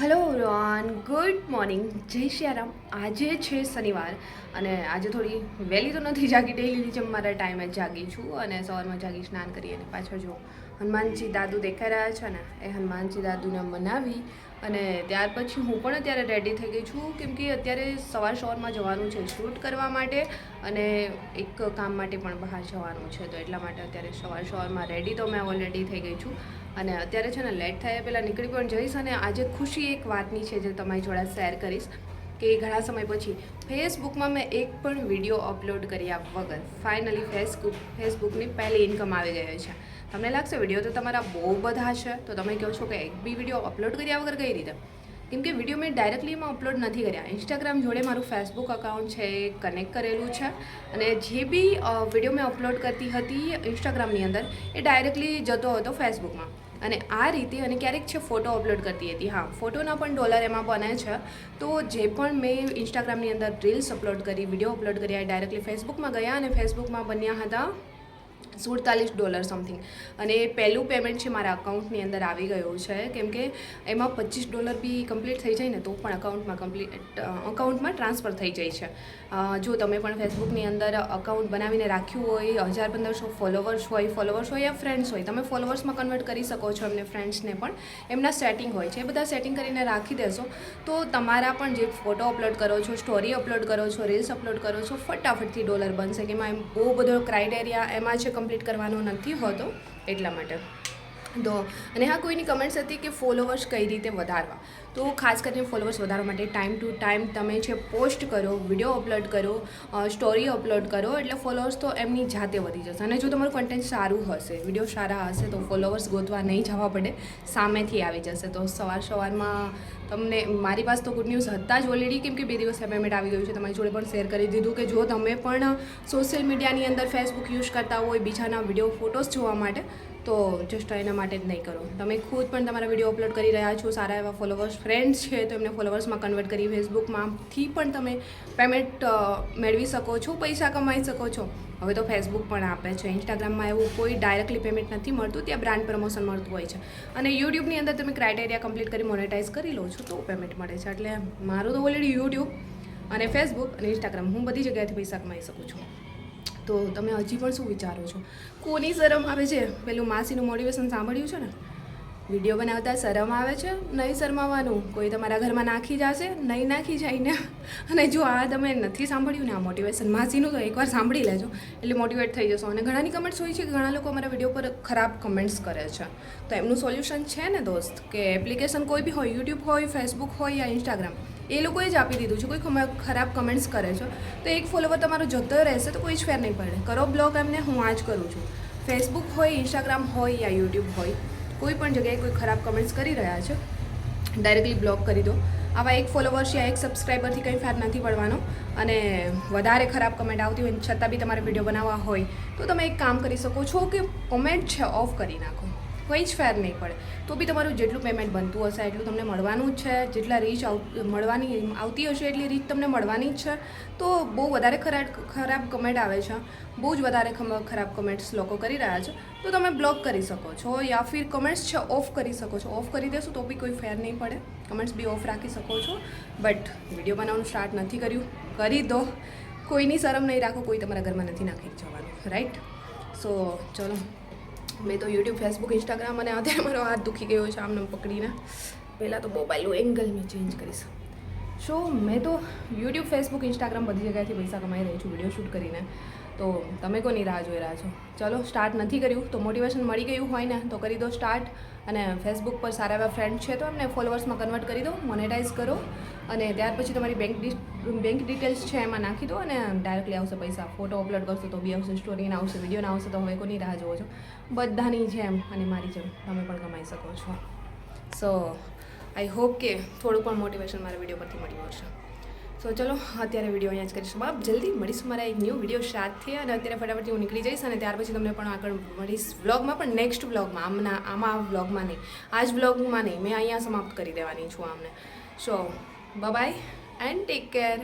Hello રોન good morning જય શ્યારામ આજે છે શનિવાર અને આજે થોડી વહેલી તો નથી જાગી ડેલી જેમ મારા ટાઈમે જાગી છું અને સવારમાં જાગી સ્નાન કરી અને પાછળ જો હનુમાનજી દાદુ દેખાઈ રહ્યા છે ને, એ હનુમાનજી દાદુને મનાવી અને ત્યાર પછી હું પણ અત્યારે રેડી થઈ ગઈ છું, કેમ કે અત્યારે સવાર સવારમાં જવાનું છે શૂટ કરવા માટે અને એક કામ માટે પણ બહાર જવાનું છે, તો એટલા માટે અત્યારે સવાર સવારમાં રેડી તો મેં ઓલરેડી થઈ ગઈ છું. અને અત્યારે છે ને લેટ થયા પહેલાં નીકળી પણ જઈશ અને આજે ખુશી એક વાતની છે જે તમારી જોડે શેર કરીશ. કે ઘણા સમય પછી ફેસબુકમાં મેં એક પણ વીડિયો અપલોડ કર્યા વગર ફાઇનલી ફેસબુક ફેસબુકની પહેલી ઇન્કમ આવી ગઈ છે. તમને લાગશે વીડિયો તો તમારા બહુ બધા છે, તો તમે કહો છો કે એક બી વીડિયો અપલોડ કર્યા વગર કઈ રીતે? કેમ કે વીડિયો મેં ડાયરેક્ટલી એમાં અપલોડ નથી કર્યા. ઇન્સ્ટાગ્રામ જોડે મારું ફેસબુક અકાઉન્ટ છે, એ કનેક્ટ કરેલું છે. અને જે બી વીડિયો મેં અપલોડ કરતી હતી ઇન્સ્ટાગ્રામની અંદર, એ ડાયરેક્ટલી જતો હતો ફેસબુકમાં અને આ રીતે અને ક્યારેક છે ફોટો અપલોડ કરતી હતી. હા, ફોટોના પણ ડોલર એમાં બને છે. તો જે પણ મેં ઇન્સ્ટાગ્રામની અંદર રીલ્સ અપલોડ કરી વીડિયો અપલોડ કર્યા ડાયરેક્ટલી ફેસબુકમાં ગયા અને ફેસબુકમાં બન્યા હતા સુડતાલીસ ડોલર સમથિંગ અને પહેલું પેમેન્ટ છે મારા અકાઉન્ટની અંદર આવી ગયું છે. કેમ કે એમાં પચીસ ડોલર બી કમ્પ્લીટ થઈ જાય ને, તો પણ અકાઉન્ટમાં કમ્પ્લીટ અકાઉન્ટમાં ટ્રાન્સફર થઈ જાય છે. જો તમે પણ ફેસબુકની અંદર અકાઉન્ટ બનાવીને રાખ્યું હોય, હજાર પંદરસો ફોલોવર્સ હોય ફોલોવર્સ હોય યા ફ્રેન્ડ્સ હોય, તમે ફોલોવર્સમાં કન્વર્ટ કરી શકો છો એમને ફ્રેન્ડ્સને પણ. એમના સેટિંગ હોય છે. એ બધા સેટિંગ કરીને રાખી દેશો. તો તમારા પણ જે ફોટો અપલોડ કરો છો સ્ટોરી અપલોડ કરો છો રીલ્સ અપલોડ કરો છો, ફટાફટથી ડોલર બનશે. કે એમાં બહુ બધો ક્રાઇટેરિયા એમાં છે કમ્પ્લીટ કરવાનો નથી હોતો. એટલા માટે. તો અને હા, કોઈની કમેન્ટ્સ હતી કે ફોલોવર્સ કઈ રીતે વધારવા? તો ખાસ કરીને ફોલોવર્સ વધારવા માટે ટાઈમ ટુ ટાઈમ તમે છે પોસ્ટ કરો વીડિયો અપલોડ કરો સ્ટોરી અપલોડ કરો, એટલે ફોલોવર્સ તો એમની જાતે વધી જશે. અને જો તમારું કન્ટેન્ટ સારું હશે વીડિયો સારા હશે, તો ફોલોવર્સ ગોતવા નહીં જવા પડે, સામેથી આવી જશે. તો સવાર સવારમાં તમને, મારી પાસે તો ગુડ ન્યૂઝ હતા જ ઓલરેડી કેમ કે બે દિવસ પેમેન્ટ આવી ગયું છે, તમારી જોડે પણ શેર કરી દીધું કે જો તમે પણ સોશિયલ મીડિયાની અંદર ફેસબુક યુઝ કરતા હોય, બીજાના વીડિયો ફોટોસ જોવા માટે તો જસ્ટ એના માટે જ નહીં કરો. તમે ખુદ પણ તમારા વીડિયો અપલોડ કરી રહ્યા છો, સારા એવા ફોલોવર્સ ફ્રેન્ડ્સ છે, તો એમને ફોલોવર્સમાં કન્વર્ટ કરી ફેસબુકમાંથી પણ તમે પેમેન્ટ મેળવી શકો છો, પૈસા કમાઈ શકો છો. હવે તો ફેસબુક પણ આપે છે. ઇન્સ્ટાગ્રામમાં એવું કોઈ ડાયરેક્ટલી પેમેન્ટ નથી મળતું, ત્યાં બ્રાન્ડ પ્રમોશન મળતું હોય છે. અને યુટ્યુબની અંદર તમે ક્રાઇટેરિયા કમ્પ્લીટ કરી મોનેટાઇઝ કરી લો છો, તો પેમેન્ટ મળે છે. એટલે મારું તો ઓલરેડી યુટ્યુબ અને ફેસબુક અને ઇન્સ્ટાગ્રામ હું બધી જગ્યાએથી પૈસા કમાઈ શકું છું. તો તમે હજી પણ શું વિચારો છો? કોની શરમ આવે છે? પેલું માસીનું મોટિવેશન સાંભળ્યું છે ને? વીડિયો બનાવતા શરમ આવે છે? નહીં શરમાવાનું. કોઈ તમારા ઘરમાં નાખી જશે? નહીં નાખી જાય ને અને જો આ તમે નથી સાંભળ્યું ને, આ મોટિવેશન માસીનું, તો એકવાર સાંભળી લેજો. એટલે મોટિવેટ થઈ જશો. અને ઘણાની કમેન્ટ્સ હોય છે કે ઘણા લોકો અમારા વીડિયો પર ખરાબ કમેન્ટ્સ કરે છે. તો એમનું સોલ્યુશન છે ને, દોસ્ત? કે એપ્લિકેશન કોઈ બી હોય યુટ્યુબ હોય ફેસબુક હોય યા ઇન્સ્ટાગ્રામ એ લોકોએ જ આપી દીધું છે. કોઈ ખરાબ કમેન્ટ્સ કરે છે. તો એક ફોલોવર તમારો જતો રહેશે તો કોઈ જ ફેર નહીં પડે. કરો બ્લોગ એમને હું આ જ કરું છું. ફેસબુક હોય ઇન્સ્ટાગ્રામ હોય યા યુટ્યુબ હોય, કોઈ પણ જગ્યાએ કોઈ ખરાબ કમેન્ટ્સ કરી રહ્યા છે ડાયરેક્ટલી બ્લોક કરી દો. આવા એક ફોલોવર્સ યા એક સબસ્ક્રાઈબરથી કંઈ ફેર નથી પડવાનો. અને વધારે ખરાબ કમેન્ટ આવતી હોય છતાં બી તમારે વીડિયો બનાવવા હોય, તો તમે એક કામ કરી શકો છો કે કોમેન્ટ છે ઓફ કરી નાખો. કંઈ જ ફેર નહીં પડે. તો બી તમારું જેટલું પેમેન્ટ બનતું હશે, એટલું તમને મળવાનું જ છે. જેટલા રીચ મળવાની આવતી હશે, એટલી રીચ તમને મળવાની જ છે. તો બહુ વધારે ખરાબ ખરાબ કમેન્ટ આવે છે. બહુ જ વધારે ખરાબ કમેન્ટ્સ લોકો કરી રહ્યા છે. તો તમે બ્લોક કરી શકો છો યા ફિર કમેન્ટ્સ છે ઓફ કરી શકો છો. ઓફ કરી દેશો તો બી કોઈ ફેર નહીં પડે. કમેન્ટ્સ બી ઓફ રાખી શકો છો. બટ વીડિયો બનાવવાનું સ્ટાર્ટ નથી કર્યું. કરી દો. કોઈની શરમ નહીં રાખો. કોઈ તમારા ઘરમાં નથી નાખી જવાનું. રાઈટ સો ચલો. મેં તો યુટ્યુબ, ફેસબુક, ઇન્સ્ટાગ્રામ અને અત્યારે મારો હાથ દુખી ગયો છે, આમને પકડીને. પહેલાં તો મોબાઈલનું એંગલ મેં ચેન્જ કરીશ. સો મેં તો યુટ્યુબ ફેસબુક ઇન્સ્ટાગ્રામ બધી જગ્યાએથી પૈસા કમાઈ રહી છું વીડિયો શૂટ કરીને. તો તમે કોની રાહ જોઈ રહ્યા છો? ચલો સ્ટાર્ટ નથી કર્યું, તો મોટિવેશન મળી ગયું હોય ને, તો કરી દો સ્ટાર્ટ અને ફેસબુક પર સારા એવા ફ્રેન્ડ છે તો એમને ફોલોવર્સમાં કન્વર્ટ કરી દો મોનેટાઈઝ કરો. અને ત્યાર પછી તમારી બેંક બેંક ડિટેલ્સ છે એમાં નાખી દો અને ડાયરેક્ટલી આવશે પૈસા. ફોટો અપલોડ કરશો તો બી આવશે સ્ટોરીના આવશે વિડીયોના આવશે, તો હવે કોની રાહ જોવો છો? બધાની જેમ અને મારી જેમ તમે પણ કમાઈ શકો છો. સો આઈ હોપ કે થોડું પણ મોટિવેશન મારા વીડિયો પરથી મળ્યું હશે. સો ચલો, અત્યારે વીડિયો અહીંયા જ કરીશું બાપ, જલ્દી મળીશું મારા એક ન્યૂ વીડિયો સાથે અને અત્યારે ફટાફટ હું નીકળી જઈશ અને ત્યાર પછી તમને પણ આગળ મળીશ વ્લોગમાં પણ નેક્સ્ટ વ્લોગમાં આમના, આમાં વ્લોગમાં નહીં. આ જ વ્લોગમાં નહીં. મેં અહીંયા સમાપ્ત કરી દેવાની છું આમને. So bye and take care